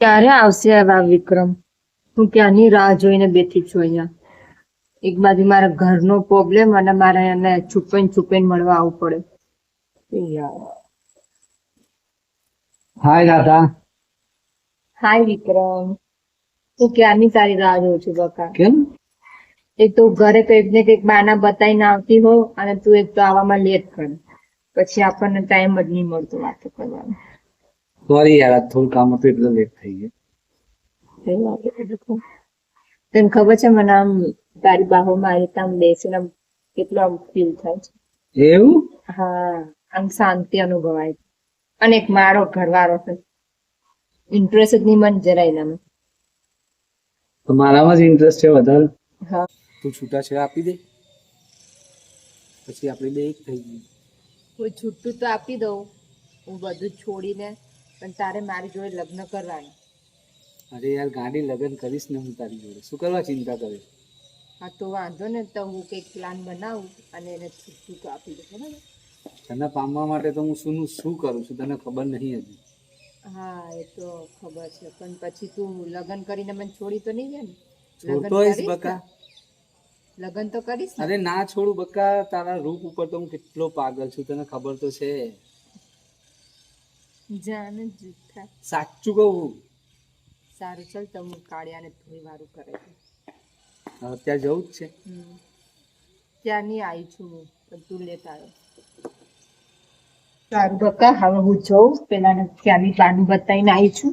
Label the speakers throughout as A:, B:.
A: ક્યારે આવશે આ વિક્રમ? હું ક્યાંની રાહ જોઈને બેઠી છું અહીંયા? એક બાજુ મારા ઘરનો પ્રોબ્લેમ અને મારે એને છુપાઈને છુપાઈને મળવા આવવું પડે.
B: હાય દાદા.
A: હાય વિક્રમ. હું ક્યારની તારી રાહ જોઉં છું બકા?
B: કેમ?
A: એક તો ઘરે કંઈક ને કંઈક બાના બતાવીને આવતી હો અને તું એક તો આવવામાં લેટ કર. પછી આપણને ટાઈમ જ નહીં મળતો વાતો કરવાનો.
B: સોરી યાર થોડું કામ હતું એટલે લેટ થઈ ગયું.
A: તને ખબર છે મને આમ તારી બાહોમાં આવી રીતે આમ બેસીને આમ કેટલું આમ ફીલ થાય છે?
B: એવું?
A: હા આમ શાંતિ અનુભવાય છે. અને એક મારો ઘરવાળો છે. ઇન્ટરેસ્ટ નહીં મને જરાય ના
B: તો મારામાં જ ઇન્ટરેસ્ટ છે વધારે?
A: હા.
B: તું છૂટાછેડા આપી દે. પછી આપણે બે એક થઈ ગઈ.
A: કોઈ છૂટું તો આપી દઉં. હું બધું જ છોડીને પણ તારે મારી જોડે લગ્ન કરવાનું.
B: અરે યાર ગાડી લગ્ન કરીશ ને હું તારી જોડે. શું કરવા ચિંતા કરે?
A: હા તો વાંધો ને તો હું કંઈક પ્લાન બનાવું અને એને છૂટું આપી દઉં બરાબર?
B: તને પામવા માટે તો હું શું શું કરું છું તને ખબર નહીં હજી.
A: હા એ તો ખબર છે પણ પછી તું લગ્ન કરીને મને છોડી તો નહીં જાય ને?
B: છોડતો હોઈશ બકા.
A: લગ્ન તો કરીશ
B: અરે ના છોડું બકા તારા રૂપ ઉપર તો હું કેટલો પાગલ છું તને ખબર તો છે.
A: જાને જૂઠા
B: સાચું કહું?
A: સારું ચાલ તમે કાળિયાને થોડી વારું કરે છે.
B: ત્યાં જવું જ છે.
A: ત્યાં નહીં આવી છું હું પણ તું લેતા આવ્યો. સારું બકા હવે હું જઉં. પેલા ત્યાંની પ્લાન બતાવીને આવી છું.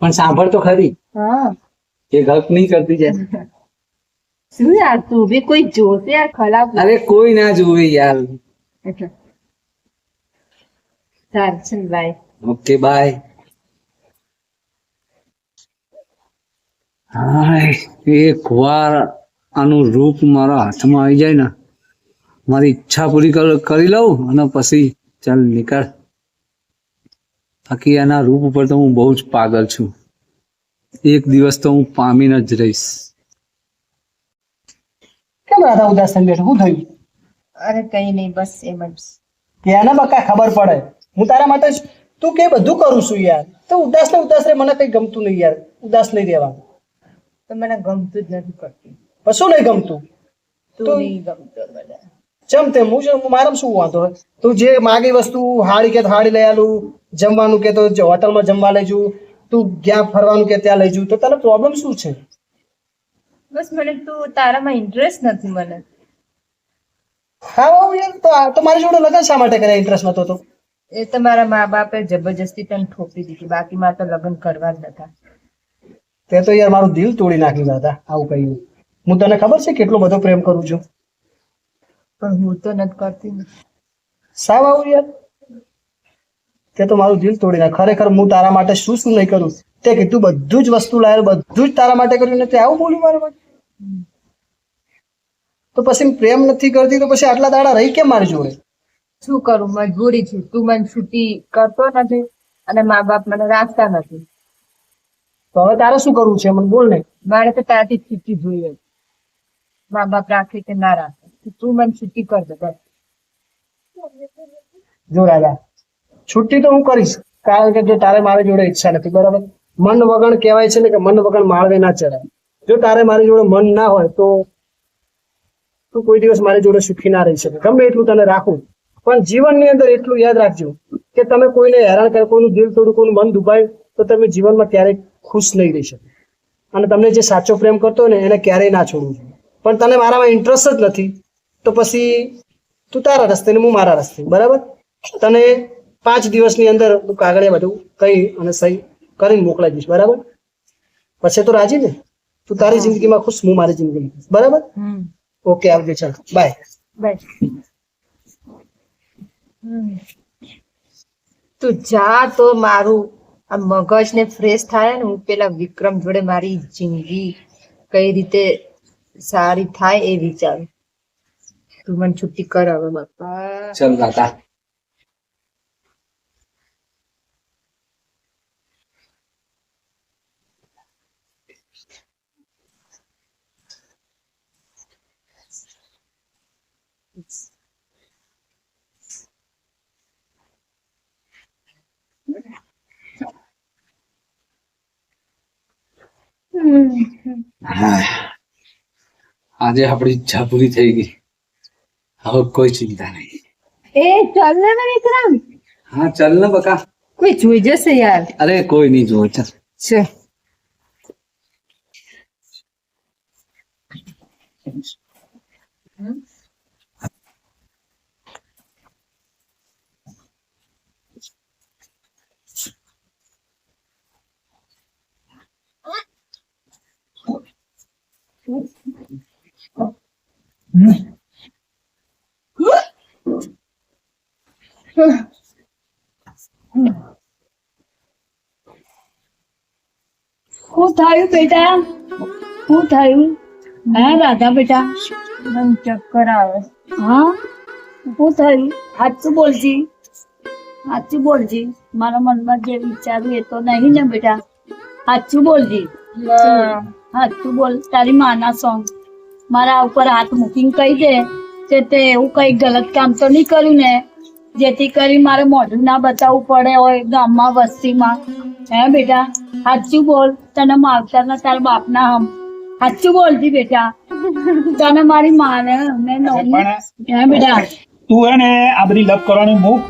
B: પણ સાંભળ તો ખરી.
A: હા.
B: એ ગલ્પ નહીં કરતી જાય
A: શું યાર તું? બી કોઈ જોશે યાર ખરાબ?
B: અરે કોઈ ના જોવે યાર.
A: એટલે સારું ચાલ બાય
B: ઓકે બાય હાય એક વાર આનું રૂપ મારા હાથમાં આવી જાય ને મારી ઈચ્છા પૂરી કરી લઉં અને પછી ચાલ નીકળ. બાકી એના રૂપ ઉપર તો હું બહુ જ પાગલ છું. એક દિવસ તો હું પામીને જ રહીશ.
C: કેમ રાધા ઉદાસ થઈને બેઠો? શું થયું?
A: અરે કઈ નહીં બસ એમ જ.
C: ત્યાંના બકા ખબર પડે? હું તારા માટે જ- તું કે બધું કરું છું યાર. તો ઉદાસ ને ઉદાસ રે મને કઈ ગમતું નહીં યાર. ઉદાસ નહીં રહેવાનું.
A: તો મને ગમતું જ નથી કરતી.
C: કશું નહીં ગમતું?
A: તું નહીં ગમતો બધા
C: ચમ તે હું જ- મારામાં શું વાંધો તું જે માગી વસ્તુ હાડી કે હાડી લઈ આલું જમવાનું કે તો હોટલમાં જમવા લઈ જઉં તું ક્યાં ફરવાનું કે ત્યાં લઈ જઉં તો તને પ્રોબ્લેમ શું છે?
A: બસ મને તું તારામાં ઇન્ટરેસ્ટ નથી મને.
C: હા યાર તો આ તો મારી જોડે લગન શા માટે કરે ઇન્ટરેસ્ટ નતો તો.
A: એ તો મારા મા બાપે જબરજસ્તી તને ઠોકી દીધી. બાકી માં તો લગ્ન કરવા જ નતા.
C: તે તો યાર મારું દિલ તોડી નાખ્યું દાદા આવું કહ્યું. હું તને ખબર છે કેટલો બધો પ્રેમ કરું છું?
A: પણ હું તો નથી કરતી.
C: સાવ આવું યાર. તે તો મારું દિલ તોડી નાખ. ખરેખર હું તારા માટે શું શું નહીં કરું? તે કીધું બધું જ વસ્તુ લાવ્યો બધું જ તારા માટે કર્યું ને તે આવું બોલ્યું મારા માટે? તો પછી પ્રેમ નથી કરતી તો પછી આટલા દાડા રહી કેમ મારી જોડે?
A: શું કરું? મજબૂરી છે. તું મને છૂટી કરતો નથી અને મા બાપ મને રાખતા નથી.
C: તો હવે તારે શું કરવું છે? મને બોલ ને.
A: મારે તો ત્યાંથી જ છૂટી જોઈએ. મા બાપ રાખે કે ના રાખે. તો મને છૂટી કર દે. બસ.
C: જો રાજા છુટ્ટી તો હું કરીશ કારણ કે જો તારે મારી જોડે ઈચ્છા નથી બરાબર? મન વગણ કહેવાય છે ને કે મન વગણ માળવે ના ચડાય. જો તારે મારી જોડે મન ના હોય તો તું કોઈ દિવસ મારી જોડે સુખી ના રહી શકે. ગમે એટલું તને રાખું. પણ જીવનની અંદર એટલું યાદ રાખજો કે તમે કોઈને હેરાન કરે કોઈનું દિલ તોડું કોઈનું મન દુભાય તો તમે જીવનમાં ક્યારેય ખુશ નહીં રહી શકો. અને તમને જે સાચો પ્રેમ કરતો હોય ને એને ક્યારેય ના છોડવું જોઈએ. પણ તને મારામાં ઇન્ટરેસ્ટ જ નથી તો પછી તું તારા રસ્તે ને હું મારા રસ્તે બરાબર? તને પાંચ દિવસની અંદર તું કાગળિયા બધું કહી અને સહી કરીને મોકલાઈ દઈશ બરાબર? પછી તો રાજી ને? તું તારી જિંદગીમાં ખુશ હું મારી જિંદગીમાં બરાબર? ઓકે આવજો ચાલ. બાય
A: બસ તું જા તો મારું. આ મગજ ને ફ્રેશ થાય ને હું પેલા વિક્રમ જોડે મારી જિંદગી કઈ રીતે સારી થાય એ વિચારું. તું મને છુટ્ટી કર હવે બાપા.
B: ચલ દાદા આજે આપણી ઈચ્છા પૂરી થઈ ગઈ હવે કોઈ ચિંતા નહીં
A: એ ચાલ ને ને વિક્રમ
B: હા ચાલ ને બકા
A: કોઈ જોઈ જશે યાર
B: અરે કોઈ નહીં જોવે ચાલ
A: છે
D: શું થયું બેટા? શું થયું? હે રાધા બેટા?
A: મને ચક્કર આવે.
D: હા? શું થયું? સાચું બોલજી? સાચું બોલજી? મારા મનમાં જે વિચાર્યું એ તો નહીં ને બેટા. સાચું બોલજી? સાચું બોલ? તારી માના સોંગ મારા ઉપર હાથ મૂકીને કહી દે કે તે એવું કઈ ગલત કામ તો નહીં કર્યું ને? જેથી કરી મારે મોઢું ના બતાવવું પડે હોય ગામમાં વસ્તીમાં. હે બેટા? સાચું બોલ. તને માવતર ના તારા બાપના હમ. સાચું બોલતી બેટા. તને મારી માને મેં હે બેટા?
E: તું હે ને આ બધી લપ કરવાની મૂક.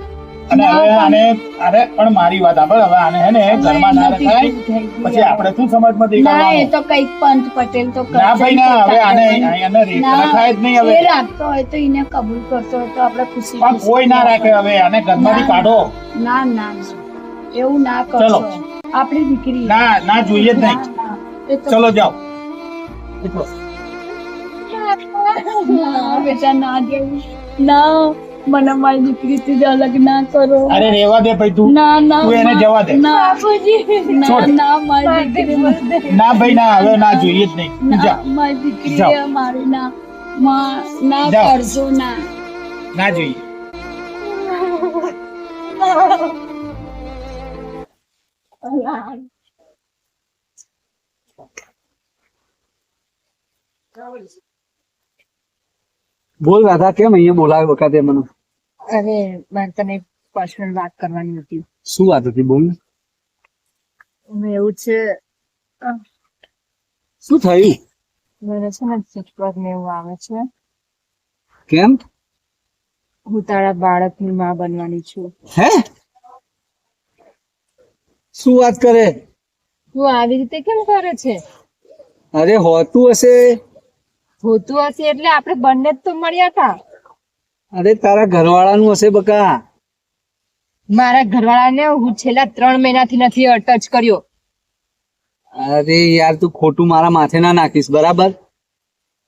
E: અને હવે આને અરે પણ મારી વાત આપણે હવે આને હે ને ઘરમાં ના રખાય. પછી આપણે શું સમાજમાં
D: ના એ તો કંઈક પંત પટેલ તો
E: ના ભાઈ ના હવે આને. આને રખાય જ નહીં હવે.
D: એ રાખતો હોય તો એને કબૂલ કરતો હોય તો આપણે ખુશી
E: પણ કોઈ ના રાખે. હવે આને ઘરમાંથી
D: ના.
E: કાઢો.
D: ના ના ના. એવું ના કરો
E: ચલો.
D: આપણી દીકરી.
E: ના ના જોઈએ જ નહીં. ચલો જાઓ. નીકળો.
D: ના, બેટા ના મને મારી દીકરીથી જ અલગ ના કરો.
E: અરે રેવા દે ભાઈ તું.
D: ના ના
E: તું એને જવા દે.
D: ના. ના ના મારી દીકરી
E: ના ભાઈ ના હવે ના જોઈએ જ નહીં. જા.
D: મારી દીકરી મારી ના માં ના. કરજો ના.
E: ના જોઈએ.
B: બોલ રાધા કેમ અહીંયા બોલાવ્યો વખતે મને?
A: અરે મારે તને પર્સનલ વાત કરવાની હતી.
B: શું વાત હતી બોલ ને.
A: એવું છે
B: શું થયું?
A: મને છે ને ચક્કર ને એવું આવે છે.
B: કેમ?
A: હું તારા બાળકની માં બનવાની છું.
B: હે? શું વાત કરે?
A: તું આવી રીતે કેમ કરે છે?
B: અરે હોતું હશે.
A: હોતું હશે એટલે આપણે બંને જ તો મળ્યા હતા
B: અરે તારા ઘરવાળાનું હશે બકા.
A: મારા ઘરવાળાને હું છેલ્લા ત્રણ મહિનાથી નથી ટચ કર્યો.
B: અરે યાર તું ખોટું મારા માથે ના નાખીશ બરાબર?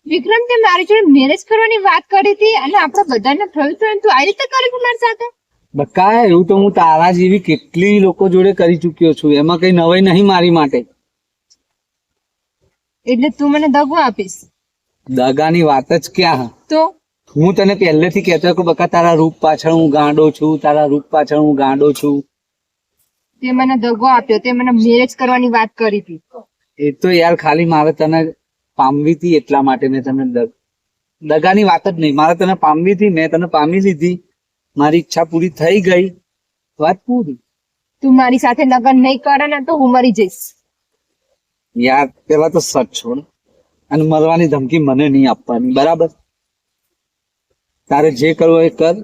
A: વિક્રમ તે મારી જોડે મેરેજ કરવાની વાત કરી હતી અને આપણે બધાને થયું તું આવી રીતે કરી મારી સાથે?
B: બકા એવું તો હું તારા જેવી કેટલી લોકો જોડે કરી ચૂક્યો છું. એમાં કઈ નવાઈ નહીં મારી માટે.
A: એટલે તું મને દગો આપીશ.
B: દગાની વાત જ ક્યાં?
A: તો?
B: હું તને પહેલેથી કહેતો કે બકા તારા રૂપ પાછળ હું ગાંડો છું તારા રૂપ પાછળ હું ગાંડો છું.
A: તે મને દગો આપ્યો. તે મને મેરેજ કરવાની વાત કરી હતી.
B: એ તો યાર ખાલી મારે તને પામવી હતી એટલા માટે મેં તને દગ દગાની વાત જ નહીં. મારે તને પામવી હતી મેં તને પામી લીધી. મારી ઈચ્છા પૂરી થઈ ગઈ. વાત પૂરી.
A: તું મારી સાથે લગ્ન નહીં કરે ને તો હું મરી જઈશ.
B: યાર પેલા તો સચ છોડ. અને મરવાની ધમકી મને નહીં આપવાની બરાબર? તારે જે કરવું એ કર.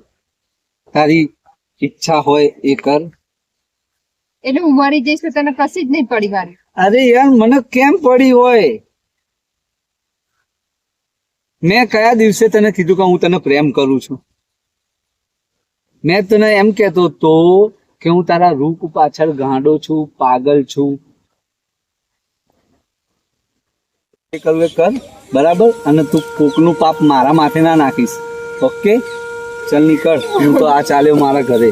B: તારી ઈચ્છા હોય એ કર.
A: એટલે હું મરી જઈશ તો તને કશી જ નહીં પડી મારી.
B: અરે યાર મને કેમ પડી હોય? મેં કયા દિવસે તને કીધું કે હું તને પ્રેમ કરું છું? મેં તને એમ કહેતો તો કે હું તારા રૂપ પાછળ ગાંડો છું, પાગલ છું. કરવું કર, બરાબર? અને તું કોકનું પાપ મારા માથે ના નાખીશ. ઓકે? ચલ નીકળ. હું તો આ ચાલ્યો મારા ઘરે.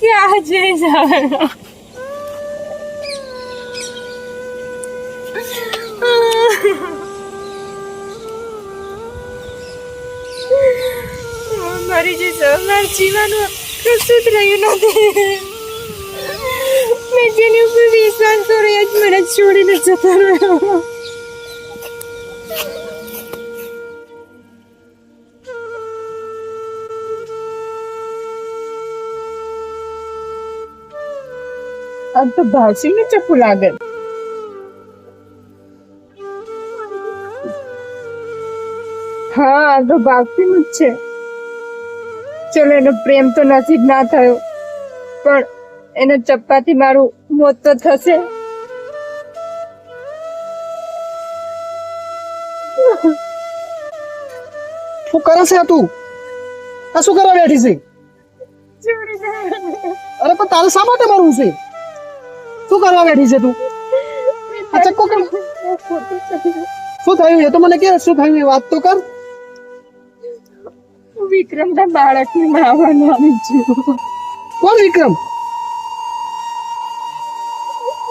A: ક્યાં જઈ હવે? મરી હવે મારા જીવનમાં કશું જ રહ્યું નથી. મેં જેની ઉપર વિશ્વાસ કર્યો એ જ મને છોડીને જતો રહ્યો. તો ભાસી ચપ્પુ લાગે. હા, આ તો ભાગતીનું જ છે. ચલો એનો પ્રેમ તો નસીબ ના થયો. પણ એના ચપ્પાથી મારું મોત તો થશે.
C: શું કરે છે તું? આ શું કરવા બેઠી છે? અરે પણ તારે શા માટે મરવું છે? શું કરવા બેઠી છે તું? આ ચક્કો શું થયું? એ તો મને કે શું થયું? એ વાત તો કર.
A: વિક્રમના બાળકની માવાનું આવી છું
C: કોણ વિક્રમ?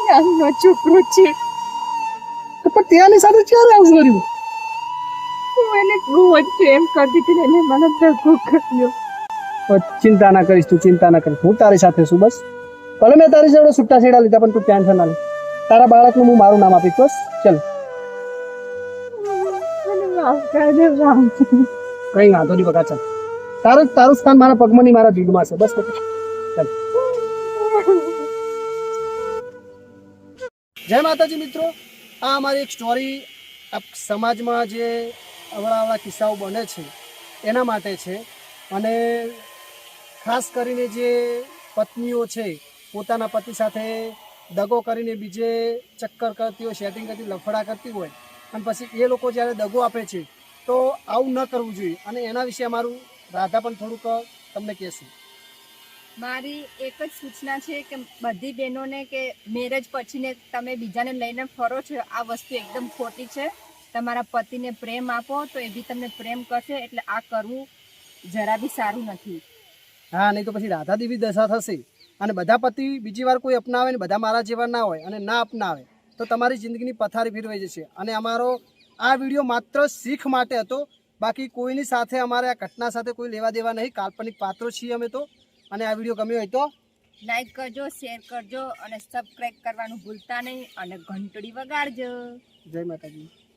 A: નાનો છોકરો છે.
C: પણ ત્યાંની સાથે ક્યારે આવું કર્યું?
A: હું એને બહુ જ પ્રેમ કરતી હતી એને મને ધક્કો કર્યો.
C: ચિંતા ના કરીશ તું ચિંતા ના કરીશ. હું તારી સાથે છું બસ. ભલે મેં તારી જોડે છૂટા છેડા લીધા પણ તું ટેન્શન ના લે. તારા બાળકનું હું મારું નામ આપીશ બસ. ચલ.
A: માફ રામ
C: કઈ વાંધો નહીં બગા ચાલ. તારું તારું સ્થાન મારા પગમાં નહીં, મારા દિલમાં છે. બસ. ચાલ. જય માતાજી મિત્રો. આ અમારી એક સ્ટોરી સમાજમાં જે અવળા અવળા કિસ્સાઓ બને છે, એના માટે છે. અને ખાસ કરીને જે પત્નીઓ છે, પોતાના પતિ સાથે દગો કરીને બીજે ચક્કર કરતી હોય સેટિંગ કરતી લફડા કરતી હોય, અને પછી એ લોકો જ્યારે દગો આપે છે તો આવું ન કરવું જોઈએ. અને એના વિશે અમારું રાધા પણ થોડુંક તમને કહેશે.
A: મારી એક જ સૂચના છે કે બધી બહેનોને કે મેરેજ પછીને તમે બીજાને લઈને ફરો છો આ વસ્તુ એકદમ ખોટી છે. તમારા પતિને પ્રેમ આપો તો એ બી તમને પ્રેમ કરશે એટલે આ કરવું જરા બી સારું નથી.
C: હા નહીં તો પછી રાધા દેવી દશા થશે અને બધા પતિ બીજી વાર કોઈ અપનાવે ને બધા મારા જેવા ના હોય અને ના અપનાવે તો તમારી જિંદગીની પથારી ફેરવાઈ જશે. અને અમારો આ વીડિયો માત્ર શીખ માટે હતો. બાકી કોઈની સાથે અમારે આ ઘટના સાથે કોઈ લેવા દેવા નહીં. કાલ્પનિક પાત્રો છીએ અમે તો. અને આ વીડિયો ગમ્યો હોય તો?
A: લાઈક કરજો શેર કરજો અને સબસ્ક્રાઈબ કરવાનું ભૂલતા નહીં અને ઘંટડી વગાડજો.
C: જય માતાજી.